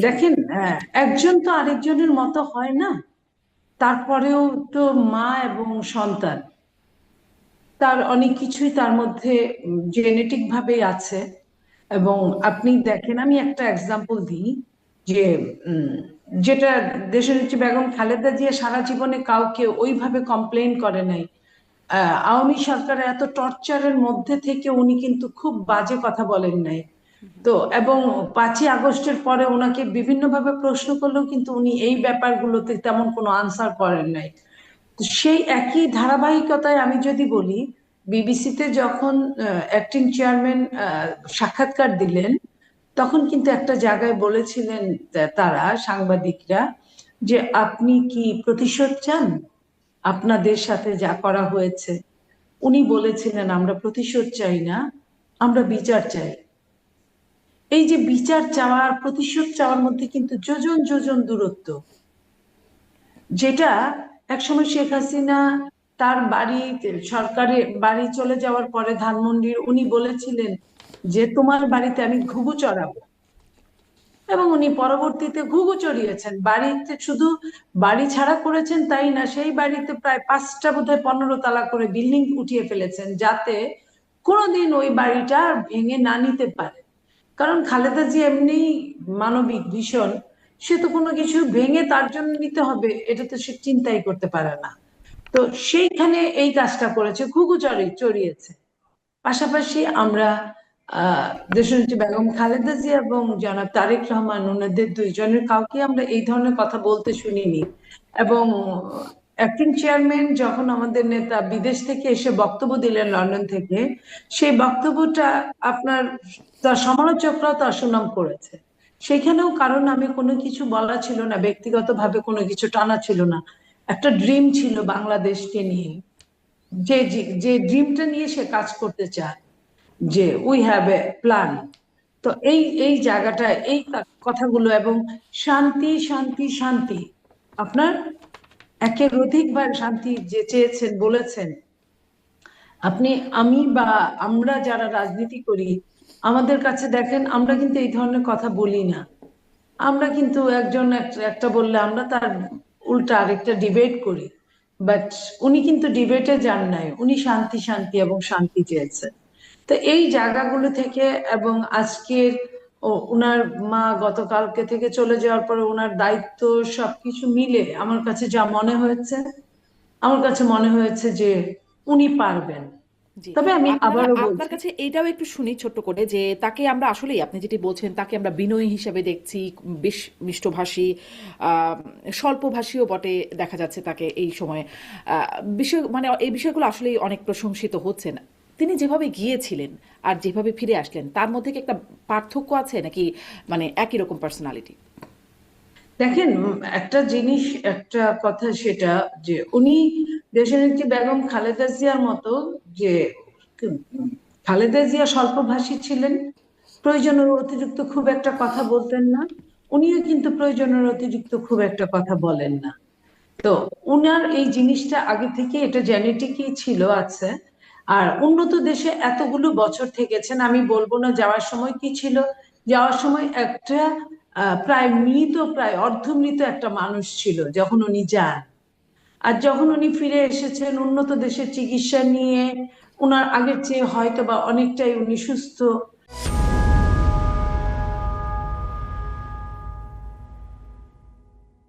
দেখেন আহ, একজন তো আরেকজনের মতো হয় না। তারপরেও তো মা এবং সন্তান। তার অনেক কিছুই তার মধ্যে জেনেটিক ভাবেই আছে। এবং আপনি দেখেন আমি একটা এক্সাম্পল দিই যে উম, যেটা দেশের হচ্ছে বেগম খালেদা জিয়া সারা জীবনে কাউকে ওইভাবে কমপ্লেন করে নাই। আহ, আওয়ামী সরকারের এত টর্চারের মধ্যে থেকে উনি কিন্তু খুব বাজে কথা বলেন নাই। তো, এবং পাঁচই আগস্টের পরে ওনাকে বিভিন্নভাবে প্রশ্ন করলেও কিন্তু উনি এই ব্যাপারগুলোতে তেমন কোনো আনসার করেন নাই। সেই একই ধারাবাহিকতায় আমি যদি বলি, বিবিসিতে যখন অ্যাক্টিং চেয়ারম্যান সাক্ষাৎকার দিলেন, তখন কিন্তু একটা জায়গায় বলেছিলেন তারা, সাংবাদিকরা, যে আপনি কি প্রতিশোধ চান? আপনাদের সাথে যা করা হয়েছে। উনি বলেছিলেন, আমরা প্রতিশোধ চাই না, আমরা বিচার চাই। এই যে বিচার চাওয়ার প্রতিশোধ চাওয়ার মধ্যে কিন্তু যোজন যোজন দূরত্ব। যেটা একসময় শেখ হাসিনা তার বাড়ি, সরকারের বাড়ি চলে যাওয়ার পরে ধানমন্ডির উনি বলেছিলেন যে, তোমার বাড়িতে আমি ঘুঘু চড়াবো। এবং উনি পরবর্তীতে ঘুঘু চড়িয়েছেন। বাড়িতে শুধু বাড়ি ছাড়া করেছেন তাই না, সেই বাড়িতে প্রায় পাঁচটা বোধহয় পনেরো তালা করে বিল্ডিং উঠিয়ে ফেলেছেন যাতে কোনোদিন ওই বাড়িটা ভেঙে না নিতে পারে। কারণ খালেদা জি এমনি মানবিক ভীষণ, সে তো কোনো কিছু ভেঙে তার জন্য নিতে হবে এটা তো সে চিন্তাই করতে পারে না। তো সেইখানে এই কাজটা করেছে, ঘুঘু চড়ি, চড়িয়েছে। পাশাপাশি আমরা দেশনেত্রী বেগম খালেদা জিয়া এবং জনাব তারেক রহমান, ওনাদের দুইজনের কাউকে আমরা এই ধরনের কথা বলতে শুনিনি। এবং অ্যাক্টিং চেয়ারম্যান যখন আমাদের নেতা বিদেশ থেকে এসে বক্তব্য দিলেন লন্ডন থেকে, সেই বক্তব্যটা আপনার তার সমালোচকরাও তার সুনাম করেছে। সেখানেও কারণ আমি কোনো কিছু বলা ছিল না, ব্যক্তিগতভাবে কোনো কিছু টানা ছিল না। একটা ড্রিম ছিল বাংলাদেশকে নিয়ে। যে যে- ড্রিমটা নিয়ে সে কাজ করতে চায়, যে উই হ্যাভ এ প্ল্যান তো এই এই জায়গাটা, এই কথাগুলো এবং শান্তি শান্তি শান্তি, আপনার একের অধিকবার শান্তি যে চেয়েছেন, বলেছেন। আপনি, আমি বা আমরা যারা রাজনীতি করি, আমাদের কাছে দেখেন, আমরা কিন্তু এই ধরনের কথা বলি না। আমরা কিন্তু একজন এক- একটা বললে আমরা তার উল্টা আরেকটা ডিবেট করি। বাট উনি কিন্তু ডিবেটে যান নাই। উনি শান্তি শান্তি এবং শান্তি চেয়েছেন। তো এই জায়গাগুলো থেকে এবং আজকের ও উনার মা গতকালকে থেকে চলে যাওয়ার পরে ওনার দায়িত্ব সবকিছু মিলে আমার কাছে যা মনে হয়েছে আমার কাছে মনে হয়েছে যে উনি পারবেন। তবে আমি আবারও আপনার কাছে এইটাও একটু শুনি ছোট্ট করে যে তাকে আমরা আসলেই আপনি যেটি বলছেন তাকে আমরা বিনয়ী হিসেবে দেখছি বেশ মিষ্টভাষী আহ, স্বল্পভাষীও বটে দেখা যাচ্ছে তাকে এই সময়ে। আহ, বিষয় মানে এই বিষয়গুলো আসলেই অনেক প্রশংসিত হচ্ছেন। তিনি যেভাবে গিয়েছিলেন আর যেভাবে ফিরে আসলেন, তার মধ্যে কি একটা পার্থক্য আছে নাকি মানে একই রকম পার্সোনালিটি দেখেন একটা জিনিস, একটা কথা সেটা যে উনি দেশনেত্রী বেগম খালেদা জিয়ার মতো যে খালেদা জিয়া স্বল্পভাষী ছিলেন, প্রয়োজনের অতিরিক্ত খুব একটা কথা বলতেন না, উনিও কিন্তু প্রয়োজনের অতিরিক্ত খুব একটা কথা বলেন না। তো উনার এই জিনিসটা আগে থেকে, এটা জেনেটিকই ছিল আছে আর উন্নত দেশে এতগুলো বছর থেকেছেন, আমি বলব না যাওয়ার সময় কি ছিল? যাওয়ার সময় একটা প্রায় মৃত, প্রায় অর্ধমৃত একটা মানুষ ছিল যখন উনি যান। আর যখন উনি ফিরে এসেছেন উন্নত দেশের চিকিৎসা নিয়ে ওনার আগের চেয়ে হয়তো বা অনেকটাই উনি সুস্থ।